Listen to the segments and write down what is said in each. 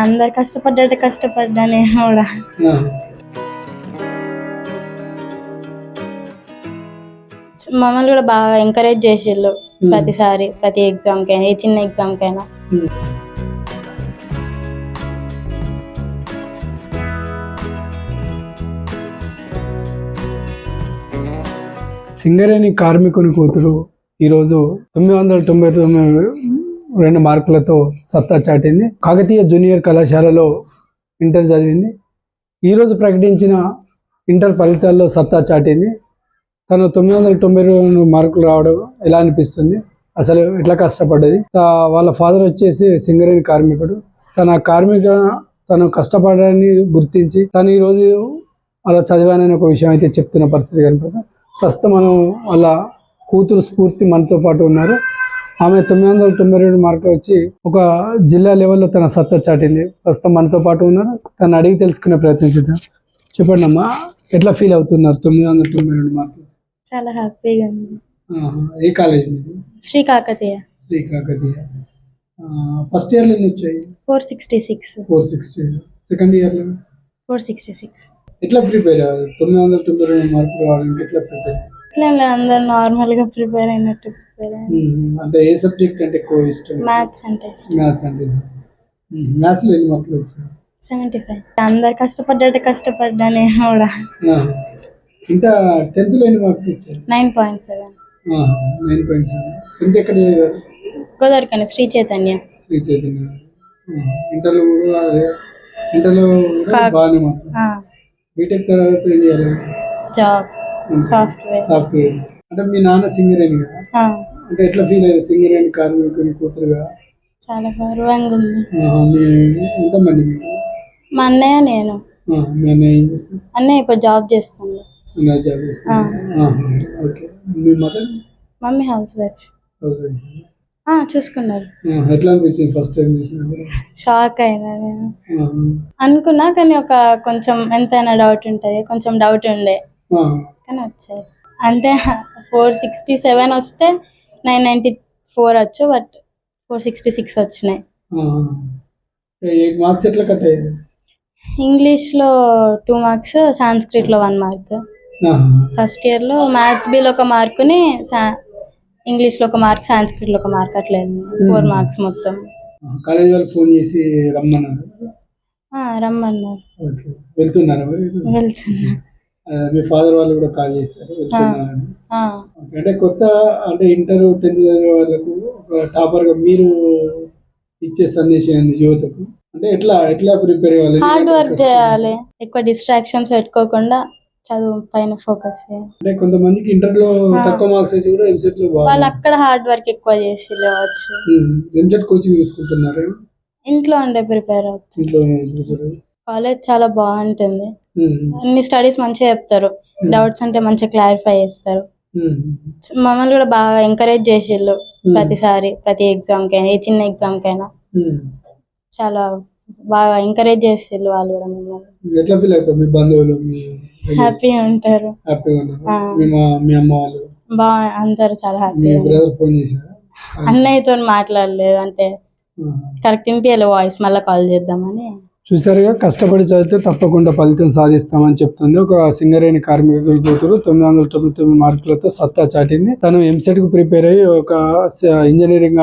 అందరు కష్టపడ్డట్టు కష్టపడ్డా నేను కూడా. మమ్మల్ని కూడా బాగా ఎంకరేజ్ చేసిళ్ళు ప్రతిసారి ప్రతి ఎగ్జామ్కైనా ఏ చిన్న ఎగ్జామ్కైనా సింగరేణి కార్మికుని కూతురు ఈరోజు తొమ్మిది వందల తొంభై తొమ్మిది రెండు మార్కులతో సత్తా చాటింది. కాకతీయ జూనియర్ కళాశాలలో ఇంటర్ చదివింది. ఈరోజు ప్రకటించిన ఇంటర్ ఫలితాల్లో సత్తా చాటింది. తను తొమ్మిది వందల తొంభై రెండు మార్కులు రావడం ఎలా అనిపిస్తుంది? అసలు ఎట్లా కష్టపడ్డది? వాళ్ళ ఫాదర్ వచ్చేసి సింగరేణి కార్మికుడు. తన కార్మిక తను కష్టపడడాన్ని గుర్తించి తను ఈరోజు అలా చదివానని ఒక విషయం అయితే చెప్తున్న పరిస్థితి కనపడుతుంది. ప్రస్తుతం మనం వాళ్ళ కూతురు స్ఫూర్తి మనతో పాటు ఉన్నారు. ఆమె తొమ్మిది వందల తొంభై రెండు మార్కులు వచ్చి ఒక జిల్లా లెవెల్లో తన సత్తా చాటింది. ప్రస్తుతం మనతో పాటు ఉన్నారు. తను అడిగి తెలుసుకునే ప్రయత్నం చేద్దాం. చెప్పండి అమ్మా ఎట్లా ఫీల్ అవుతున్నారు తొమ్మిది వందల తొంభై రెండు మార్కులు చాలా హ్యాపీగా ఉంది. ఏ కాలేజ్ మీది? శ్రీ కాకతీయ శ్రీ కాకతీయ ఫస్ట్ ఇయర్లో ఎన్ని వచ్చాయి? Four sixty six four sixty second ఇయర్లో ఫోర్ సిక్స్టీ సిక్స్ ఎట్లా ప్రిపేర్ తొమ్మిది వందల తొంభై రెండు మార్కులు రావడానికి ఎట్లా ప్రిపేర్ ఇట్లా అందరు నార్మల్గా ప్రిపేర్ అయినట్టు. అంటే ఏ సబ్జెక్ట్ అంటే ఎక్కువ ఇష్టం? మ్యాథ్స్ అంటే ఇష్టం. మ్యాథ్స్ అంటే మ్యాథ్స్లో ఎన్ని మార్కులు వచ్చాయి? Seventy five. అందరు కష్టపడ్డట్టు కష్టపడ్డా నేను కూడా ఇంకా టెన్త్లో ఎన్ని మార్క్స్ వచ్చాయి? Nine point seven. Nine point seven. Tenth ఎక్కడ చదివారు గోదావరికని శ్రీ చైతన్య. శ్రీ చైతన్య. ఇంటర్లో కూడా అదే. ఇంటర్లో కూడా బాగానే మార్కులు. బీటెక్ తర్వాత ఏం చేయాలి? Job software. సాఫ్ట్వేర్. అంటే మీ నాన్న సింగరేణి కదా? అంటే ఎట్లా ఫీల్ అయ్యారు సింగరేణి కార్మికుని కూతురుగా చాలా గౌరవంగా ఉంది. మీ ఎంతమంది మీకు? మా అన్నయ్య నేను. మీ అన్నయ్య ఏం చేస్తారు అన్నయ్య ఇప్పుడు జాబ్ చేస్తుంది. అన్నయ్య జాబ్ ఓకే. మీ mother mummy house wife house wife చూసుకున్నారు. ఎట్లా అనిపించింది ఫస్ట్ టైం చూసినప్పుడు? షాక్ అయినా నేను. అనుకున్నా కానీ ఒక కొంచెం ఎంతైనా డౌట్ ఉంటుంది. కొంచెం డౌట్ ఉండే. కానీ వచ్చాయి. అంటే ఫోర్ సిక్స్టీ సెవెన్ వస్తే నైన్ నైంటీ ఫోర్ వచ్చు బట్ ఫోర్ సిక్స్టీ సిక్స్ వచ్చినాయి. ఆహా. ఎయిట్ మార్క్స్ ఎట్లా కట్ అయ్యాయి? ఇంగ్లీష్లో టూ మార్క్స్ సాంస్క్రిట్లో వన్ మార్క్. ఫస్ట్ ఇయర్లో మ్యాథ్స్ బిల్ ఒక మార్కుని సా ఇంగ్లీష్లో ఒక మార్క్ సాంస్క్రిట్లో ఒక మార్క్ అట్లా ఫోర్ మార్క్స్ మొత్తం. కాలేజ్ వాళ్ళకి ఫోన్ చేసి రమ్మన్నారు? ఆ, రమ్మన్నారు. వెళ్తున్నారా వెళ్తున్నా. మీ ఫాదర్ వాళ్ళు కూడా కాల్ చేశారు. అంటే కొత్త అంటే ఇంటర్ టెన్త్ చదివే వాళ్ళకు ఒక టాపర్గా మీరు ఇచ్చే సందేశం యువతకు? అంటే ఎట్లా ఎట్లా ప్రిపేర్ అవ్వాలి హార్డ్ వర్క్ చేయాలి? ఎక్కువ డిస్ట్రాక్షన్స్ పెట్టుకోకుండా చదువు పైన ఫోకస్ చేయాలి. అంటే కొంతమందికి ఇంటర్లో తక్కువ మార్క్స్ వచ్చి కూడా ఎంసెట్లో వాళ్ళు అక్కడ హార్డ్ వర్క్ ఎక్కువ చేసి లేవచ్చు ఎంసెట్ కోచింగ్ తీసుకుంటున్నారు? ఇంట్లో ఉండే ప్రిపేర్ అవుతుంది ఇంట్లో కాలేజ్ చాలా బాగుంటుంది. అన్ని స్టడీస్ మంచిగా చెప్తారు. డౌట్స్ అంటే మంచిగా క్లారిఫై చేస్తారు. మమ్మల్ని కూడా బాగా ఎంకరేజ్ చేసిళ్ళు ప్రతిసారి ప్రతి ఎగ్జామ్కైనా ఏ చిన్న ఎగ్జామ్కైనా. చాలా బాగా ఎంకరేజ్ చేసిళ్ళు వాళ్ళు కూడా మమ్మల్ని. ఎట్లా ఫీల్ అవుతారు మీ బంధువులు హ్యాపీగా ఉంటారు. హ్యాపీగా. మీ అమ్మ వాళ్ళు? బాగా అందరు చాలా ఫోన్ చేశారా? అన్నయ్యతో మాట్లాడలేదు అంటే. కరెక్ట్ వినిపించాలి వాయిస్ మళ్ళీ కాల్ చేద్దామని. చూసారుగా కష్టపడి చదివితే తప్పకుండా ఫలితం సాధిస్తామని చెప్తుంది. ఒక సింగరేణి కార్మికుల కూతురు తొమ్మిది వందల తొమ్మిది తొమ్మిది మార్కులతో సత్తా చాటింది. తను ఎంసెట్కు ప్రిపేర్ అయ్యి ఒక ఇంజనీరింగ్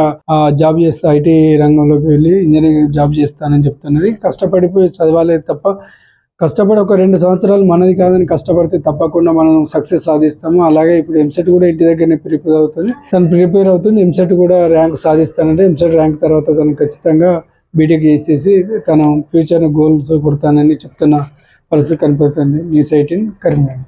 జాబ్ చేస్తా ఐటీ రంగంలోకి వెళ్ళి ఇంజనీరింగ్ జాబ్ చేస్తానని చెప్తున్నది. కష్టపడిపోయి చదవాలి తప్ప కష్టపడి ఒక రెండు సంవత్సరాలు మనది కాదని కష్టపడితే తప్పకుండా మనం సక్సెస్ సాధిస్తాము. అలాగే ఇప్పుడు ఎంసెట్ కూడా ఇంటి దగ్గరనే ప్రిపేర్ అవుతుంది. తను ప్రిపేర్ అవుతుంది ఎంసెట్ కూడా ర్యాంక్ సాధిస్తానంటే ఎంసెట్ ర్యాంక్ తర్వాత తను ఖచ్చితంగా బీటెక్ చేసేసి తన ఫ్యూచర్ గోల్స్ కొడతానని చెప్తున్న పరిస్థితి కనపడుతుంది న్యూస్ ఎయిటీన్ కరీంనగర్